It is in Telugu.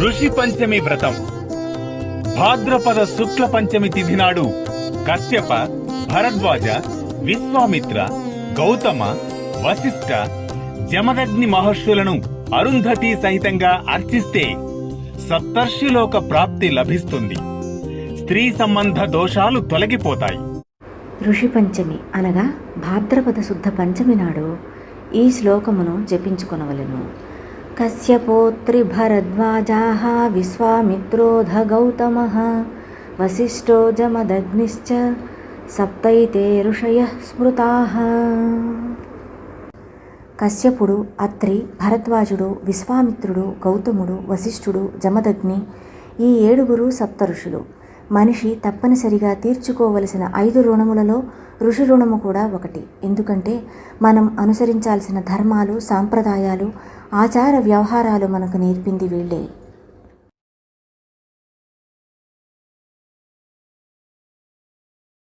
ఋషి పంచమి వ్రతం. భాద్రపద శుక్ల పంచమి తిథి నాడు కశ్యప భరద్వాజ విశ్వామిత్ర గౌతమ వశిష్ఠ జమదగ్ని మహర్షులను అరుంధతి సహితంగా అర్చిస్తే సప్తర్షిలోక ప్రాప్తి లభిస్తుంది. స్త్రీ సంబంధ దోషాలు తొలగిపోతాయి. ఋషి పంచమి అనగా భాద్రపద శుద్ధ పంచమి నాడు ఈ శ్లోకమును జపించుకొనవలెను. కశ్యపోత్రి భరద్వాజా విశ్వామిత్రోధ గౌతమ వశిష్టోజమదగ్నిశ్చ సప్తైతే ఋషయ స్మృతా కశ్యపుడు అత్రి భరద్వాజుడు విశ్వామిత్రుడు గౌతముడు వశిష్ఠుడు జమదగ్ని ఈ ఏడుగురు సప్త ఋషులు. మనిషి తప్పనిసరిగా తీర్చుకోవలసిన ఐదు రుణములలో ఋషి రుణము కూడా ఒకటి. ఎందుకంటే మనం అనుసరించాల్సిన ధర్మాలు సాంప్రదాయాలు ఆచార వ్యవహారాలు మనకు నేర్పింది వీళ్ళే.